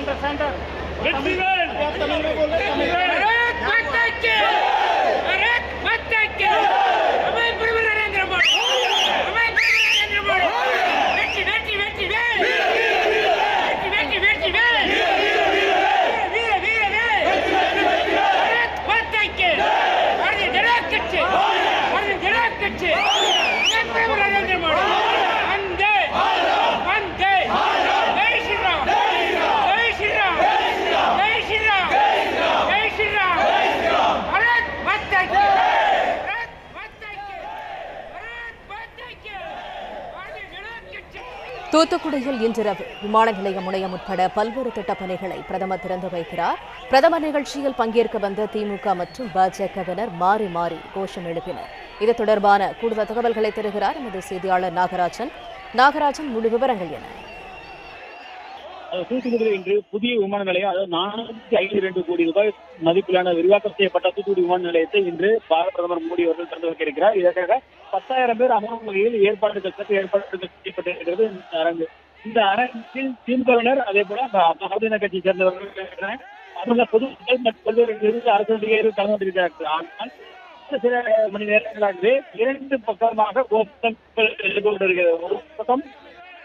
presenta. ¡Presidente! தூத்துக்குடியில் இன்றிரவு விமான நிலைய முனையம் உட்பட பல்வேறு திட்டப் பணிகளை பிரதமர் திறந்து வைக்கிறார். பிரதமர் நிகழ்ச்சியில் பங்கேற்க வந்த திமுக மற்றும் பாஜகவினர் மாறி மாறி கோஷம் எழுப்பினர். இது தொடர்பான கூடுதல் தகவல்களை தருகிறார் எமது செய்தியாளர் நாகராஜன். நாகராஜன் முழு விவரங்கள் என. தூத்துக்குடியில் இன்று புதிய விமான நிலையம் அதாவது நானூத்தி ஐம்பத்தி ரெண்டு கோடி ரூபாய் மதிப்பிலான விரிவாக்கம் செய்யப்பட்ட தூத்துக்குடி விமான நிலையத்தை இன்று பாரத பிரதமர் மோடி அவர்கள் திறந்து வைக்க இருக்கிறார் இதற்காக பத்தாயிரம் பேர் அமரும் வகையில் ஏற்பாடுகள் சட்ட ஏற்பாடுகள் செய்யப்பட்டிருக்கிறது. இந்த அரங்கு இந்த அரங்கில் திமுகவினர் அதே போல மகளிர் கட்சியை சேர்ந்தவர்கள் இருக்கிறார். பொதுமக்கள் மற்றும் பல்வேறு அரசு அதிகாரிகள் கலந்து கொண்டிருக்கிறார்கள். ஆனால் சில மணி நேரங்களாகவே இரண்டு பக்கமாக கோஷங்கள் எழுந்து கொண்டிருக்கிறது. ஒரு பக்கம்